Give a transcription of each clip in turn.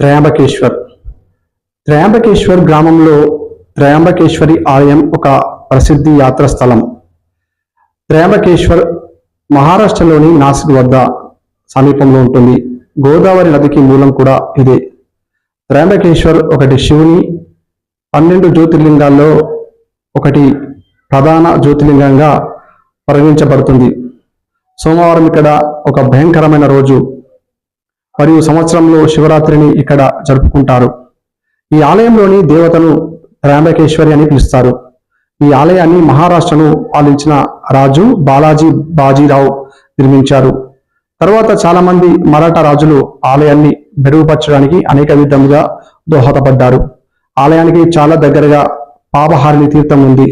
త్రయాంబకేశ్వర్. త్రయాంబకేశ్వర్ గ్రామంలో త్రయాంబకేశ్వరి ఆలయం ఒక ప్రసిద్ధి యాత్ర స్థలం. త్రయాంబకేశ్వర్ మహారాష్ట్రలోని నాసిక్ వద్ద సమీపంలో ఉంటుంది. గోదావరి నదికి మూలం కూడా ఇదే. త్రయాంబకేశ్వర్ ఒకటి శివుని పన్నెండు జ్యోతిర్లింగాల్లో ఒకటి ప్రధాన జ్యోతిర్లింగంగా పరిగణించబడుతుంది. సోమవారం ఇక్కడ ఒక భయంకరమైన రోజు మరియు సంవత్సరంలో శివరాత్రిని ఇక్కడ జరుపుకుంటారు. ఈ ఆలయంలోని దేవతను త్రయాంబకేశ్వరి అని పిలుస్తారు. ఈ ఆలయాన్ని మహారాష్ట్రను పాలించిన రాజు బాలాజీ బాజీరావు నిర్మించారు. తరువాత చాలా మంది మరాఠా రాజులు ఆలయాన్ని మెరుగుపరచడానికి అనేక విధముగా దోహదపడ్డారు. ఆలయానికి చాలా దగ్గరగా పాపహారిణి తీర్థం ఉంది.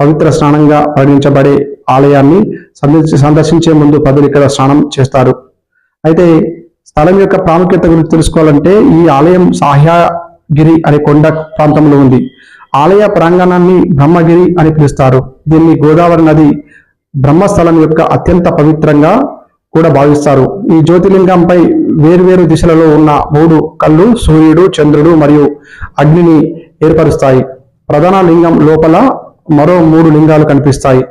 పవిత్ర స్నానంగా పరిగణించబడే ఆలయాన్ని సందర్శించే ముందు ప్రజలు ఇక్కడ స్నానం చేస్తారు. అయితే స్థలం యొక్క ప్రాముఖ్యత గురించి తెలుసుకోవాలంటే ఈ ఆలయం సాహ్యాగిరి అనే కొండ ప్రాంతంలో ఉంది. ఆలయ ప్రాంగణాన్ని బ్రహ్మగిరి అని పిలుస్తారు. దీన్ని గోదావరి నది బ్రహ్మస్థలం యొక్క అత్యంత పవిత్రంగా కూడా భావిస్తారు. ఈ జ్యోతిర్లింగంపై వేర్వేరు దిశలలో ఉన్న మూడు కళ్ళు సూర్యుడు చంద్రుడు మరియు అగ్నిని ఏర్పరుస్తాయి. ప్రధాన లింగం లోపల మరో మూడు లింగాలు కనిపిస్తాయి.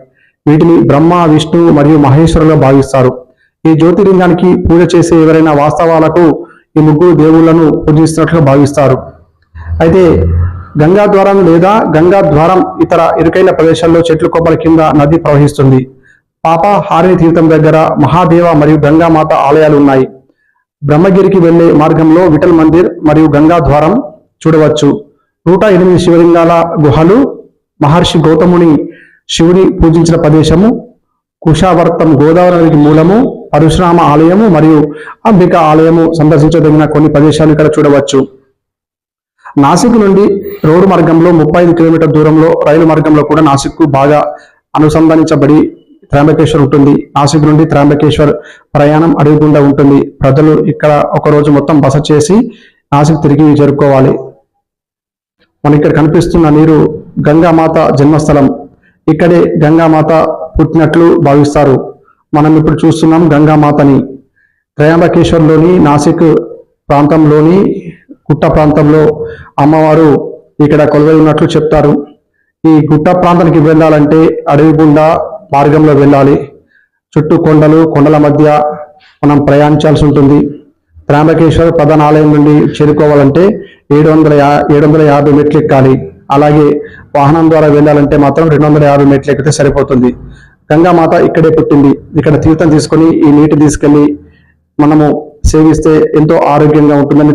వీటిని బ్రహ్మ విష్ణు మరియు మహేశ్వరులుగా భావిస్తారు. ఈ జ్యోతిర్లింగానికి పూజ చేసే ఎవరైనా వాస్తవాలకు ఈ ముగ్గురు దేవుళ్ళను పూజిస్తున్నట్లు భావిస్తారు. అయితే గంగా ద్వారం లేదా గంగా ద్వారం ఇతర ఇరుకైన ప్రదేశాల్లో చెట్లు కొబ్బరి కింద నది ప్రవహిస్తుంది. పాప హారిణి తీర్థం దగ్గర మహాదేవ మరియు గంగామాత ఆలయాలు ఉన్నాయి. బ్రహ్మగిరికి వెళ్ళే మార్గంలో విఠల్ మందిర్ మరియు గంగా ద్వారం చూడవచ్చు. నూట ఎనిమిది శివలింగాల గుహలు మహర్షి గౌతముని శివుని పూజించిన ప్రదేశము కుషావర్తం గోదావరి మూలము పరశురామ ఆలయము మరియు అంబిక ఆలయము సందర్శించదగిన కొన్ని ప్రదేశాలు ఇక్కడ చూడవచ్చు. నాసిక్ నుండి రోడ్డు మార్గంలో ముప్పై ఐదు కిలోమీటర్ దూరంలో రైలు మార్గంలో కూడా నాసిక్ బాగా అనుసంధానించబడి త్రయంబకేశ్వర్ ఉంటుంది. నాసిక్ నుండి త్రయంబకేశ్వర్ ప్రయాణం అడవి ఉంటుంది. ప్రజలు ఇక్కడ ఒక రోజు మొత్తం బస చేసి నాసిక్ తిరిగి చేరుకోవాలి. మన ఇక్కడ కనిపిస్తున్న నీరు గంగామాత జన్మస్థలం. ఇక్కడే గంగామాత పుట్టినట్లు భావిస్తారు. మనం ఇప్పుడు చూస్తున్నాం గంగామాతని. త్రయాంబకేశ్వర్లోని నాసిక్ ప్రాంతంలోని గుట్ట ప్రాంతంలో అమ్మవారు ఇక్కడ కొలువై ఉన్నట్లు చెప్తారు. ఈ గుట్ట ప్రాంతానికి వెళ్ళాలంటే అడవి గుండా మార్గంలో వెళ్ళాలి. చుట్టూ కొండలు కొండల మధ్య మనం ప్రయాణించాల్సి ఉంటుంది. త్రయాంబకేశ్వర ప్రధాన ఆలయం నుండి చేరుకోవాలంటే ఏడు వందల యా ఏడు వందల యాభై మెట్లు ఎక్కాలి. అలాగే వాహనం ద్వారా వెళ్ళాలంటే మాత్రం రెండు వందల యాభై మెట్లు ఎక్కితే సరిపోతుంది. గంగామాత ఇక్కడే పుట్టింది. ఇక్కడ తీర్థం తీసుకొని ఈ నీటి తీసుకెళ్ళి మనము సేవిస్తే ఎంతో ఆరోగ్యంగా ఉంటుందని